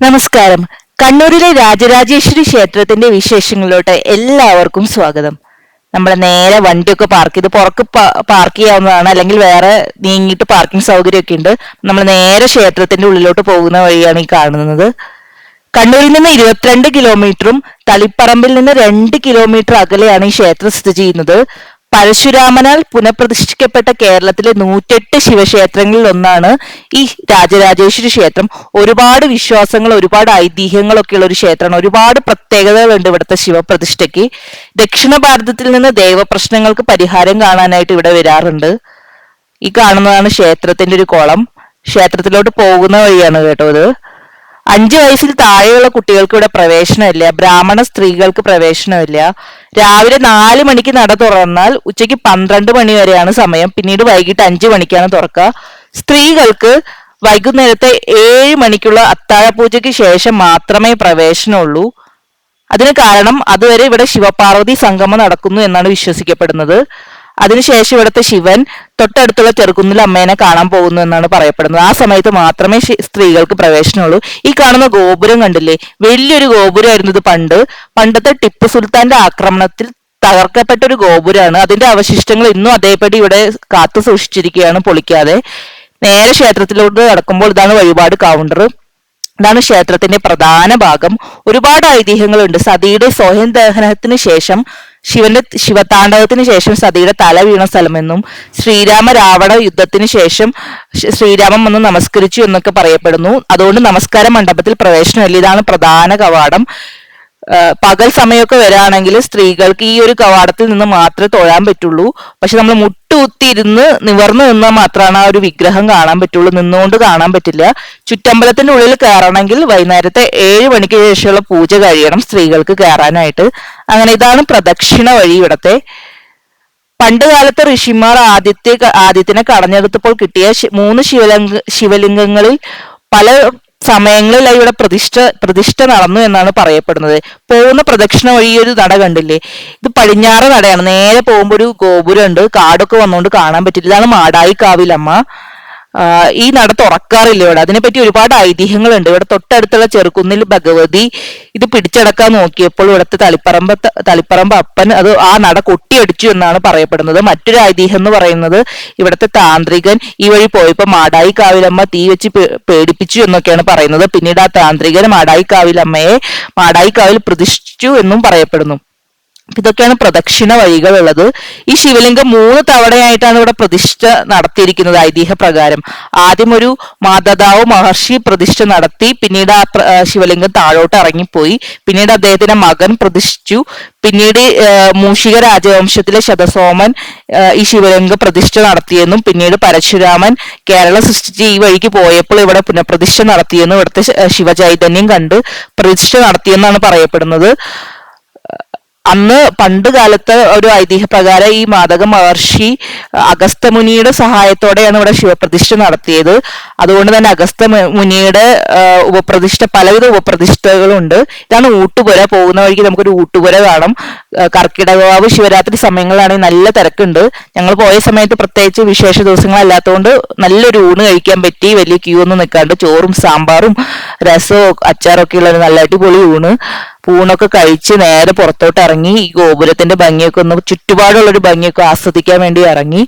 നമസ്കാരം. കണ്ണൂരിലെ രാജരാജേശ്വരി ക്ഷേത്രത്തിന്റെ വിശേഷങ്ങളിലോട്ട് എല്ലാവർക്കും സ്വാഗതം. നമ്മൾ നേരെ വണ്ടിയൊക്കെ പാർക്ക് ചെയ്ത് പുറക്ക് പാർക്ക് ചെയ്യാവുന്നതാണ്. അല്ലെങ്കിൽ വേറെ നീങ്ങിയിട്ട് പാർക്കിംഗ് സൗകര്യമൊക്കെ ഉണ്ട്. നമ്മൾ നേരെ ക്ഷേത്രത്തിന്റെ ഉള്ളിലോട്ട് പോകുന്ന വഴിയാണ് ഈ കാണുന്നത്. കണ്ണൂരിൽ നിന്ന് ഇരുപത്തിരണ്ട് കിലോമീറ്ററും തളിപ്പറമ്പിൽ നിന്ന് രണ്ട് കിലോമീറ്റർ അകലെയാണ് ഈ ക്ഷേത്രം സ്ഥിതി ചെയ്യുന്നത്. പരശുരാമനാൽ പുനഃപ്രതിഷ്ഠിക്കപ്പെട്ട കേരളത്തിലെ നൂറ്റെട്ട് ശിവക്ഷേത്രങ്ങളിൽ ഒന്നാണ് ഈ രാജരാജേശ്വരി ക്ഷേത്രം. ഒരുപാട് വിശ്വാസങ്ങൾ ഒരുപാട് ഐതിഹ്യങ്ങളൊക്കെ ഉള്ള ഒരു ക്ഷേത്രമാണ്. ഒരുപാട് പ്രത്യേകതകളുണ്ട് ഇവിടുത്തെ ശിവപ്രതിഷ്ഠയ്ക്ക്. ദക്ഷിണ ഭാരതത്തിൽ നിന്ന് ദൈവപ്രശ്നങ്ങൾക്ക് പരിഹാരം കാണാനായിട്ട് ഇവിടെ വരാറുണ്ട്. ഈ കാണുന്നതാണ് ക്ഷേത്രത്തിന്റെ ഒരു കോളം. ക്ഷേത്രത്തിലോട്ട് പോകുന്ന വഴിയാണ് കേട്ടോ ഇത്. അഞ്ചു വയസ്സിൽ താഴെയുള്ള കുട്ടികൾക്ക് ഇവിടെ പ്രവേശനമില്ല ബ്രാഹ്മണ സ്ത്രീകൾക്ക് പ്രവേശനമില്ല. രാവിലെ നാല് മണിക്ക് നട തുറന്നാൽ ഉച്ചയ്ക്ക് പന്ത്രണ്ട് മണി വരെയാണ് സമയം. പിന്നീട് വൈകിട്ട് അഞ്ചു മണിക്കാണ് തുറക്കുക. സ്ത്രീകൾക്ക് വൈകുന്നേരത്തെ ഏഴ് മണിക്കുള്ള അത്താഴ പൂജയ്ക്ക് ശേഷം മാത്രമേ പ്രവേശനമുള്ളൂ. അതിന് കാരണം അതുവരെ ഇവിടെ ശിവപാർവതി സംഗമം നടക്കുന്നു എന്നാണ് വിശ്വസിക്കപ്പെടുന്നത്. അതിനുശേഷം ഇവിടുത്തെ ശിവൻ തൊട്ടടുത്തുള്ള ചെറുകുന്നിൽ അമ്മേനെ കാണാൻ പോകുന്നു എന്നാണ് പറയപ്പെടുന്നത്. ആ സമയത്ത് മാത്രമേ സ്ത്രീകൾക്ക് പ്രവേശനമുള്ളൂ. ഈ കാണുന്ന ഗോപുരം കണ്ടില്ലേ? വലിയൊരു ഗോപുരമായിരുന്നു ഇത് പണ്ട്. പണ്ടത്തെ ടിപ്പു സുൽത്താന്റെ ആക്രമണത്തിൽ തകർക്കപ്പെട്ട ഒരു ഗോപുരമാണ്. അതിന്റെ അവശിഷ്ടങ്ങൾ ഇന്നും അതേപടി ഇവിടെ കാത്തു സൂക്ഷിച്ചിരിക്കുകയാണ് പൊളിക്കാതെ. നേരെ ക്ഷേത്രത്തിലോട്ട് നടക്കുമ്പോൾ ഇതാണ് വഴിപാട് കൗണ്ടർ ഇതാണ് ക്ഷേത്രത്തിന്റെ പ്രധാന ഭാഗം. ഒരുപാട് ഐതിഹ്യങ്ങളുണ്ട്. സതിയുടെ സ്വയം ദഹനത്തിന് ശേഷം ശിവന്റെ ശിവതാണ്ഡവത്തിന് ശേഷം സതിയുടെ തല വീണ സ്ഥലമെന്നും ശ്രീരാമ രാവണ യുദ്ധത്തിന് ശേഷം ശ്രീരാമം വന്ന് നമസ്കരിച്ചു എന്നൊക്കെ പറയപ്പെടുന്നു. അതുകൊണ്ട് നമസ്കാര മണ്ഡപത്തിൽ പ്രവേശനമില്ല. ഇതാണ് പ്രധാന കവാടം. പകൽ സമയമൊക്കെ വരാണെങ്കിൽ സ്ത്രീകൾക്ക് ഈ ഒരു കവാടത്തിൽ നിന്ന് മാത്രമേ തൊഴാൻ പറ്റുള്ളൂ. പക്ഷെ നമ്മൾ മുട്ടുകുത്തിയിരുന്ന് നിവർന്നു നിന്നാൽ മാത്രമാണ് ആ ഒരു വിഗ്രഹം കാണാൻ പറ്റുള്ളൂ. നിന്നുകൊണ്ട് കാണാൻ പറ്റില്ല. ചുറ്റമ്പലത്തിന്റെ ഉള്ളിൽ കയറണമെങ്കിൽ വൈകുന്നേരത്തെ ഏഴ് മണിക്ക് ശേഷമുള്ള പൂജ കഴിയണം സ്ത്രീകൾക്ക് കയറാനായിട്ട്. അങ്ങനെ ഇതാണ് പ്രദക്ഷിണ വഴി ഇവിടത്തെ. പണ്ട് കാലത്ത് ഋഷിമാർ ആദ്യത്തെ ആദ്യത്തിനെ കടഞ്ഞെടുത്തപ്പോൾ കിട്ടിയ മൂന്ന് ശിവലിംഗ ശിവലിംഗങ്ങളിൽ പല സമയങ്ങളിലായി ഇവിടെ പ്രതിഷ്ഠ പ്രതിഷ്ഠ നടന്നു എന്നാണ് പറയപ്പെടുന്നത്. പോകുന്ന പ്രദക്ഷിണ വഴി ഒരു നട കണ്ടില്ലേ? ഇത് പടിഞ്ഞാറ് നടയാണ്. നേരെ പോകുമ്പോൾ ഒരു ഗോപുരമുണ്ട്. കാടൊക്കെ വന്നുകൊണ്ട് കാണാൻ പറ്റില്ല. ഇതാണ് മാടായി കാവിലമ്മ ഈ നട തുറക്കാറില്ല ഇവിടെ. അതിനെപ്പറ്റി ഒരുപാട് ഐതിഹ്യങ്ങളുണ്ട്. ഇവിടെ തൊട്ടടുത്തുള്ള ചെറുക്കുന്നിൽ ഭഗവതി ഇത് പിടിച്ചടക്കാൻ നോക്കിയപ്പോൾ ഇവിടുത്തെ തളിപ്പറമ്പ് തളിപ്പറമ്പ് അപ്പൻ അത് ആ നട കൊട്ടിയടിച്ചു എന്നാണ് പറയപ്പെടുന്നത്. മറ്റൊരു ഐതിഹ്യം എന്ന് പറയുന്നത് ഇവിടുത്തെ താന്ത്രികൻ ഈ വഴി പോയപ്പോ മാടായി കാവിലമ്മ തീ വെച്ച് പേടിപ്പിച്ചു എന്നൊക്കെയാണ് പറയുന്നത്. പിന്നീട് ആ താന്ത്രികൻ മാടായി കാവിലമ്മയെ മാടായി കാവിൽ പ്രതിഷ്ഠിച്ചു എന്നും പറയപ്പെടുന്നു. ഇതൊക്കെയാണ് പ്രദക്ഷിണ വഴികളുള്ളത്. ഈ ശിവലിംഗം മൂന്ന് തവണയായിട്ടാണ് ഇവിടെ പ്രതിഷ്ഠ നടത്തിയിരിക്കുന്നത് ഐതിഹ്യ പ്രകാരം ആദ്യം ഒരു മാതാതാവ് മഹർഷി പ്രതിഷ്ഠ നടത്തി പിന്നീട് ആ ശിവലിംഗം താഴോട്ട് ഇറങ്ങിപ്പോയി. പിന്നീട് അദ്ദേഹത്തിന്റെ മകൻ പ്രതിഷ്ഠിച്ചു. പിന്നീട് മൂഷിക രാജവംശത്തിലെ ശതസോമൻ ഈ ശിവലിംഗ പ്രതിഷ്ഠ നടത്തിയെന്നും പിന്നീട് പരശുരാമൻ കേരളം സൃഷ്ടിച്ച് ഈ വഴിക്ക് പോയപ്പോൾ ഇവിടെ പുനഃപ്രതിഷ്ഠ നടത്തിയെന്നും ഇവിടുത്തെ ശിവചൈതന്യം കണ്ട് പ്രതിഷ്ഠ നടത്തിയെന്നാണ് പറയപ്പെടുന്നത്. അന്ന് പണ്ട് കാലത്ത് ഒരു ഐതിഹ്യ പ്രകാരം ഈ മാതക മഹർഷി അഗസ്തമുനിയുടെ സഹായത്തോടെയാണ് ഇവിടെ ശിവപ്രതിഷ്ഠ നടത്തിയത്. അതുകൊണ്ട് തന്നെ അഗസ്ത മുനിയുടെ ഉപപ്രതിഷ്ഠ പലവിധ ഉപപ്രതിഷ്ഠകളുണ്ട്. ഇതാണ് ഊട്ടുപുര. പോകുന്ന വഴിക്ക് നമുക്കൊരു ഊട്ടുപുര കാണാം. കർക്കിടകവാവ് ശിവരാത്രി സമയങ്ങളിലാണെങ്കിൽ നല്ല തിരക്കുണ്ട്. ഞങ്ങൾ പോയ സമയത്ത് പ്രത്യേകിച്ച് വിശേഷ ദിവസങ്ങളല്ലാത്തതുകൊണ്ട് നല്ലൊരു ഊണ് കഴിക്കാൻ പറ്റി. വലിയ ക്യൂ ഒന്നും നിൽക്കാണ്ട് ചോറും സാമ്പാറും രസവും അച്ചാറൊക്കെ ഉള്ള നല്ല അടിപൊളി ഊണ്. ഊണൊക്കെ കഴിച്ച് നേരെ പുറത്തോട്ട് ഇറങ്ങി ഈ ഗോപുരത്തിന്റെ ഭംഗിയൊക്കെ ഒന്ന് ചുറ്റുപാടുള്ള ഒരു ഭംഗിയൊക്കെ ആസ്വദിക്കാൻ വേണ്ടി ഇറങ്ങി.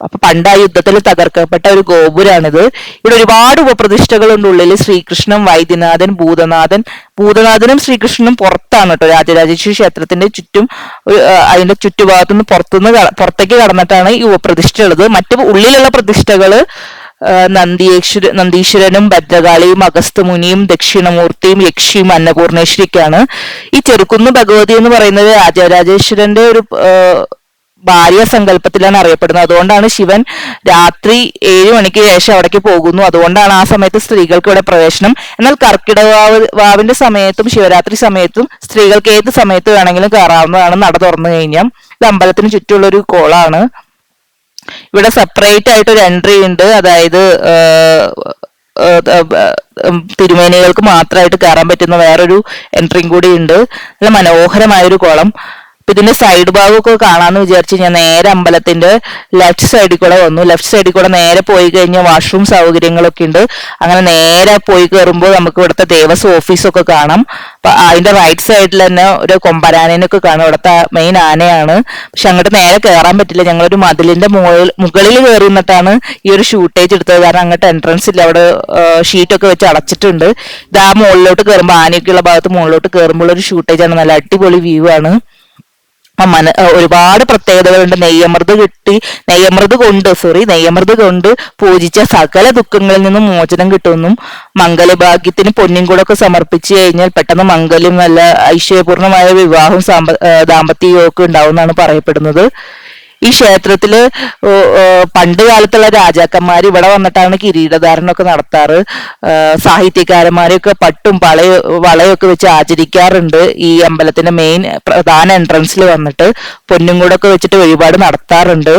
അപ്പൊ പണ്ട് ആ യുദ്ധത്തിൽ തകർക്കപ്പെട്ട ഒരു ഗോപുരാണിത്. ഇവിടെ ഒരുപാട് ഉപപ്രതിഷ്ഠകളുണ്ട്. ഉള്ളിൽ ശ്രീകൃഷ്ണൻ വൈദ്യനാഥൻ ഭൂതനാഥൻ. ഭൂതനാഥനും ശ്രീകൃഷ്ണനും പുറത്താണ് കേട്ടോ. രാജരാജേശ്വരി ക്ഷേത്രത്തിന്റെ ചുറ്റും അതിന്റെ ചുറ്റുഭാഗത്തുനിന്ന് പുറത്തുനിന്ന് പുറത്തേക്ക് കടന്നിട്ടാണ് ഈ ഉപപ്രതിഷ്ഠ ഉള്ളത് മറ്റു ഉള്ളിലുള്ള പ്രതിഷ്ഠകൾ ആ, നന്ദീശ്വര നന്ദീശ്വരനും ഭദ്രകാളിയും അഗസ്തമുനിയും ദക്ഷിണമൂർത്തിയും യക്ഷിയും അന്നപൂർണേശ്വരിക്കാണ്. ഈ ചെറുക്കുന്ന് ഭഗവതി എന്ന് പറയുന്നത് രാജരാജേശ്വരന്റെ ഒരു ഭാര്യ സങ്കല്പത്തിലാണ് അറിയപ്പെടുന്നത്. അതുകൊണ്ടാണ് ശിവൻ രാത്രി ഏഴ് മണിക്ക് ശേഷം അവിടേക്ക് പോകുന്നു. അതുകൊണ്ടാണ് ആ സമയത്ത് സ്ത്രീകൾക്ക് ഇവിടെ പ്രവേശനം. എന്നാൽ കർക്കിടക വാവിന്റെ സമയത്തും ശിവരാത്രി സമയത്തും സ്ത്രീകൾക്ക് ഏത് സമയത്ത് വേണമെങ്കിലും കയറാവുന്നതാണ് നട തുറന്നു കഴിഞ്ഞാൽ. ഇത് അമ്പലത്തിന് ചുറ്റുമുള്ള ഒരു കോളാണ്. ഇവിടെ സെപ്പറേറ്റ് ആയിട്ട് ഒരു എൻട്രി ഉണ്ട്. അതായത് തിരുമേനികൾക്ക് മാത്രമായിട്ട് കയറാൻ പറ്റുന്ന വേറൊരു എൻട്രിയും കൂടി ഉണ്ട്. നല്ല മനോഹരമായ ഒരു കുളം. അപ്പൊ ഇതിന്റെ സൈഡ് ഭാഗമൊക്കെ കാണാന്ന് വിചാരിച്ച് ഞാൻ നേരെ അമ്പലത്തിന്റെ ലെഫ്റ്റ് സൈഡിൽ കൂടെ വന്നു. ലെഫ്റ്റ് സൈഡിൽ കൂടെ നേരെ പോയി കഴിഞ്ഞാൽ വാഷ്റൂം സൗകര്യങ്ങളൊക്കെ ഉണ്ട്. അങ്ങനെ നേരെ പോയി കയറുമ്പോൾ നമുക്ക് ഇവിടുത്തെ ദേവസ്വം ഓഫീസൊക്കെ കാണാം. അപ്പൊ അതിന്റെ റൈറ്റ് സൈഡിൽ തന്നെ ഒരു കൊമ്പരാനേനൊക്കെ കാണാം. ഇവിടുത്തെ മെയിൻ ആനയാണ്. പക്ഷെ അങ്ങോട്ട് നേരെ കയറാൻ പറ്റില്ല. ഞങ്ങളൊരു മതിലിന്റെ മുകളിൽ മുകളിൽ കയറി നിന്നിട്ടാണ് ഈ ഒരു ഷൂട്ടേജ് എടുത്തത്. കാരണം അങ്ങോട്ട് എൻട്രൻസ് ഇല്ല. അവിടെ ഷീറ്റൊക്കെ വെച്ച് അടച്ചിട്ടുണ്ട്. ഇത് ആ മുകളിലോട്ട് കയറുമ്പോൾ ആനയൊക്കെയുള്ള ഭാഗത്ത് മുകളിലോട്ട് കയറുമ്പോൾ ഒരു ഷൂട്ടേജ് ആണ്. നല്ല അടിപൊളി വ്യൂ ആണ്. മന ഒരുപാട് പ്രത്യേകതകളുണ്ട്. നെയ്യമൃത് കിട്ടി നെയ്യമൃത് കൊണ്ട് സോറി നെയ്യമൃത് കൊണ്ട് പൂജിച്ച സകല ദുഃഖങ്ങളിൽ നിന്നും മോചനം കിട്ടുമെന്നും മംഗലഭാഗ്യത്തിന് പൊന്നും കൂടെ ഒക്കെ സമർപ്പിച്ചു കഴിഞ്ഞാൽ പെട്ടെന്ന് മംഗല്യം നല്ല ഐശ്വര്യപൂർണമായ വിവാഹം സാമ്പ ദാമ്പത്യവും ഒക്കെ ഉണ്ടാവും എന്നാണ് പറയപ്പെടുന്നത്. ഈ ക്ഷേത്രത്തിൽ പണ്ട് കാലത്തുള്ള രാജാക്കന്മാർ ഇവിടെ വന്നിട്ടാണ് കിരീടധാരണമൊക്കെ നടത്താറ്. സാഹിത്യകാരന്മാരെയൊക്കെ പട്ടും പളയ വളയൊക്കെ വെച്ച് ആചരിക്കാറുണ്ട് ഈ അമ്പലത്തിന്റെ മെയിൻ പ്രധാന എൻട്രൻസിൽ വന്നിട്ട്. പൊന്നും കൂടൊക്കെ വെച്ചിട്ട് വഴിപാട് നടത്താറുണ്ട്.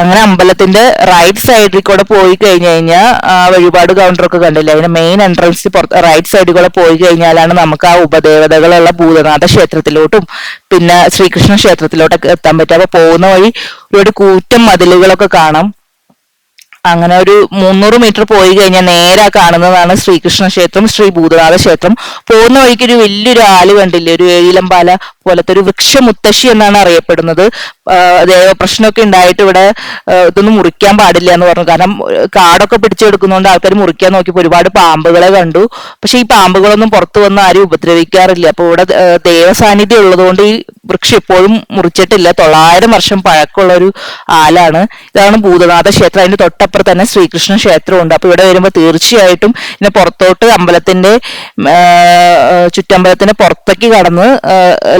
അങ്ങനെ അമ്പലത്തിന്റെ റൈറ്റ് സൈഡിൽ കൂടെ പോയി കഴിഞ്ഞു കഴിഞ്ഞാൽ വഴിപാട് കൗണ്ടറൊക്കെ കണ്ടില്ല? അതിന്റെ മെയിൻ എൻട്രൻസ് പുറത്ത് റൈറ്റ് സൈഡിൽ കൂടെ പോയി കഴിഞ്ഞാലാണ് നമുക്ക് ആ ഉപദേവതകളുള്ള ഭൂതനാഥ ക്ഷേത്രത്തിലോട്ടും പിന്നെ ശ്രീകൃഷ്ണ ക്ഷേത്രത്തിലോട്ടൊക്കെ എത്താൻ പറ്റുക. അപ്പൊ പോകുന്ന വഴി ഒരുപാട് കൂറ്റം മതിലുകളൊക്കെ കാണാം. അങ്ങനെ ഒരു മുന്നൂറ് മീറ്റർ പോയി കഴിഞ്ഞാൽ നേരെ കാണുന്നതാണ് ശ്രീകൃഷ്ണ ക്ഷേത്രം ശ്രീ ഭൂതനാഥ ക്ഷേത്രം. പോകുന്ന വഴിക്ക് ഒരു വലിയൊരു ആൽ കണ്ടില്ലേ? ഒരു ഏഴിലമ്പാല പോലത്തെ ഒരു വൃക്ഷമുത്തശ്ശി എന്നാണ് അറിയപ്പെടുന്നത്. പ്രശ്നമൊക്കെ ഉണ്ടായിട്ട് ഇവിടെ ഇതൊന്നും മുറിക്കാൻ പാടില്ല എന്ന് പറഞ്ഞു. കാരണം കാടൊക്കെ പിടിച്ചെടുക്കുന്നതുകൊണ്ട് ആൾക്കാർ മുറിക്കാൻ നോക്കിയപ്പോൾ ഒരുപാട് പാമ്പുകളെ കണ്ടു. പക്ഷെ ഈ പാമ്പുകളൊന്നും പുറത്തു വന്ന് ആരും ഉപദ്രവിക്കാറില്ല. അപ്പൊ ഇവിടെ ദേവസാന്നിധ്യം ഉള്ളതുകൊണ്ട് ഈ വൃക്ഷം ഇപ്പോഴും മുറിച്ചിട്ടില്ല. തൊള്ളായിരം വർഷം പഴക്കമുള്ള ഒരു ആലാണ്. ഇതാണ് ഭൂതനാഥ ക്ഷേത്രം. അതിന്റെ തൊട്ടപ്പുറത്ത് തന്നെ ശ്രീകൃഷ്ണ ക്ഷേത്രമുണ്ട്. അപ്പൊ ഇവിടെ വരുമ്പോൾ തീർച്ചയായിട്ടും പിന്നെ പുറത്തോട്ട് അമ്പലത്തിന്റെ ചുറ്റമ്പലത്തിന്റെ പുറത്തേക്ക് കടന്ന്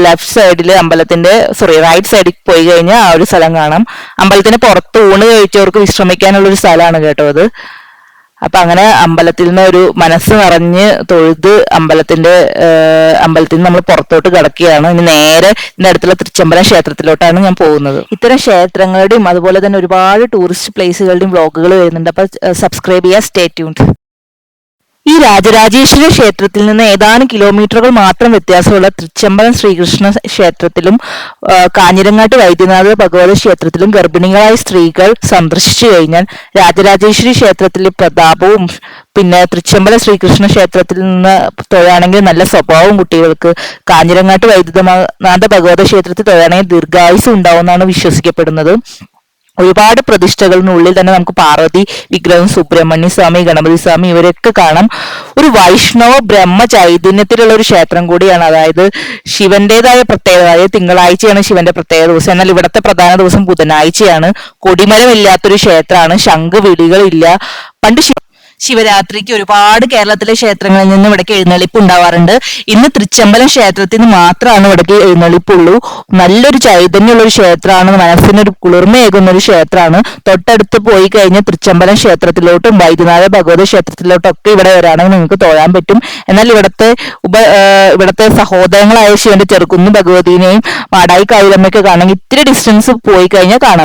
ലെഫ്റ്റ് സൈഡിൽ അമ്പലത്തിന്റെ സോറി റൈറ്റ് സൈഡിൽ പോയി കഴിഞ്ഞാൽ ആ ഒരു സ്ഥലം കാണാം. അമ്പലത്തിന് പുറത്ത് ഊണ് കഴിച്ചവർക്ക് വിശ്രമിക്കാനുള്ള ഒരു സ്ഥലമാണ് കേട്ടോ അത്. അപ്പൊ അങ്ങനെ അമ്പലത്തിൽ നിന്ന് ഒരു മനസ്സ് നിറഞ്ഞ് തൊഴുത് അമ്പലത്തിന്റെ അമ്പലത്തിൽ നിന്ന് നമ്മൾ പുറത്തോട്ട് കിടക്കുകയാണ്. ഇനി നേരെ ഇതിന്റെ അടുത്തുള്ള തൃച്ചമ്പലം ക്ഷേത്രത്തിലോട്ടാണ് ഞാൻ പോകുന്നത്. ഇത്തരം ക്ഷേത്രങ്ങളുടെയും അതുപോലെ തന്നെ ഒരുപാട് ടൂറിസ്റ്റ് പ്ലേസുകളുടെയും വ്ളോഗുകൾ വരുന്നുണ്ട്. അപ്പൊ സബ്സ്ക്രൈബ് ചെയ്യുക സ്റ്റേ ട്യൂൺഡ് ഈ രാജരാജേശ്വരി ക്ഷേത്രത്തിൽ നിന്ന് ഏതാനും കിലോമീറ്ററുകൾ മാത്രം വ്യത്യാസമുള്ള തൃച്ചമ്പലം ശ്രീകൃഷ്ണ ക്ഷേത്രത്തിലും കാഞ്ഞിരങ്ങാട്ട് വൈദ്യനാഥ ഭഗവതി ക്ഷേത്രത്തിലും ഗർഭിണികളായ സ്ത്രീകൾ സന്ദർശിച്ചു കഴിഞ്ഞാൽ രാജരാജേശ്വരി ക്ഷേത്രത്തിലെ പ്രതാപവും പിന്നെ തൃച്ചമ്പല ശ്രീകൃഷ്ണ ക്ഷേത്രത്തിൽ നിന്ന് തൊഴാണെങ്കിൽ നല്ല സ്വഭാവവും കുട്ടികൾക്ക്. കാഞ്ഞിരങ്ങാട്ട് വൈദ്യുതനാഥ ഭഗവതി ക്ഷേത്രത്തിൽ തൊഴാണെങ്കിൽ ദീർഘായുസ് ഉണ്ടാവുമെന്നാണ് വിശ്വസിക്കപ്പെടുന്നത്. ഒരുപാട് പ്രതിഷ്ഠകളിനുള്ളിൽ തന്നെ നമുക്ക് പാർവതി വിഗ്രഹം സുബ്രഹ്മണ്യ സ്വാമി ഗണപതി സ്വാമി ഇവരൊക്കെ കാണാം. ഒരു വൈഷ്ണവ ബ്രഹ്മ ചൈതന്യത്തിലുള്ള ഒരു ക്ഷേത്രം കൂടിയാണ്. അതായത് ശിവന്റേതായ പ്രത്യേകത അതായത് തിങ്കളാഴ്ചയാണ് ശിവന്റെ പ്രത്യേക ദിവസം. എന്നാൽ ഇവിടുത്തെ പ്രധാന ദിവസം ബുധനാഴ്ചയാണ്. കൊടിമരമില്ലാത്തൊരു ക്ഷേത്രമാണ്. ശംഖ് വിളികളില്ല പണ്ട് ശിവ ശിവരാത്രിക്ക് ഒരുപാട് കേരളത്തിലെ ക്ഷേത്രങ്ങളിൽ നിന്ന് ഇവിടേക്ക് എഴുന്നള്ളിപ്പ് ഉണ്ടാവാറുണ്ട്. ഇന്ന് തൃച്ചമ്പലം ക്ഷേത്രത്തിൽ നിന്ന് മാത്രമാണ് ഇവിടേക്ക് എഴുന്നള്ളിപ്പുള്ളൂ. നല്ലൊരു ചൈതന്യമുള്ള ഒരു ക്ഷേത്രമാണ്. മനസ്സിനൊരു കുളിർമയേകുന്ന ഒരു ക്ഷേത്രമാണ്. തൊട്ടടുത്ത് പോയി കഴിഞ്ഞാൽ തൃച്ചമ്പലം ക്ഷേത്രത്തിലോട്ടും വൈദ്യനാഥ ഭഗവതി ക്ഷേത്രത്തിലോട്ടൊക്കെ ഇവിടെ വരാണെങ്കിൽ നിങ്ങൾക്ക് തൊഴാൻ പറ്റും. എന്നാൽ ഇവിടുത്തെ ഉപ ഇവിടുത്തെ സഹോദരങ്ങളായ ശിവന്റെ ചെറുകുന്ന് ഭഗവതിനെയും മാടായി കാവിലമ്മയൊക്കെ കാണണമെങ്കിൽ ഇത്തിരി ഡിസ്റ്റൻസ് പോയി കഴിഞ്ഞാൽ കാണാം.